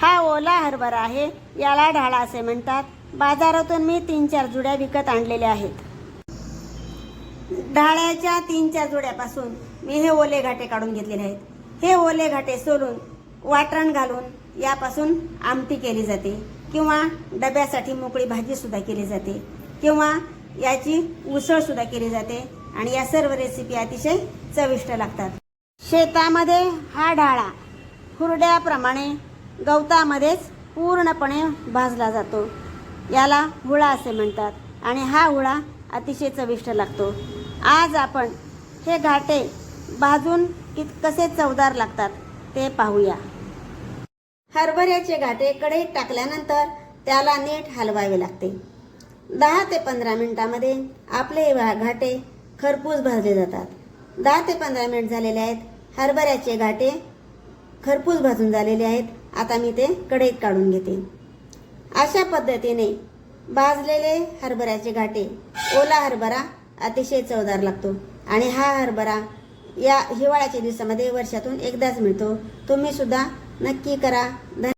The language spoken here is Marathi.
हा ओला हरभरा आहे याला ढाळा असे म्हणतात. बाजारातून मी तीन चार जुड्या विकत आणलेल्या आहेत. ढाळ्याच्या तीन चार जुड्यापासून मी हे ओले घाटे काढून घेतलेले आहेत. हे ओले घाटे सोलून वाटण घालून यापासून आमटी केली जाते. किंवा डब्यासाठी मोकळी भाजीसुद्धा केली जाते. किंवा याची उसळसुद्धा केली जाते. आणि या सर्व रेसिपी अतिशय चविष्ट लागतात. शेतामध्ये हा ढाळा हुरड्याप्रमाणे गवतामध्येच पूर्णपणे भाजला जातो. याला हुळा असे म्हणतात आणि हा हुळा अतिशय चविष्ट लागतो. आज आपण हे घाटे भाजून कित कसे चवदार लागतात ते पाहूया. हरभऱ्याचे घाटे कढईत टाकल्यानंतर त्याला नीट हलवावे लागते. दहा ते पंधरा मिनिटामध्ये आपले घाटे खरपूस भाजले जातात. दहा ते पंधरा मिनिट झालेले आहेत. हरभऱ्याचे घाटे खरपूस भाजून झालेले आहेत. आता मी ते कढईत काढून घेते. अशा पद्धतीने भाजलेले हरभऱ्याचे घाटे ओला हरभरा अतिशय चवदार लागतो. आणि हा हरभरा या हिवाळ्याच्या दिवसामध्ये वर्षातून एकदाच मिळतो. तुम्ही सुद्धा नक्की करा. धन्य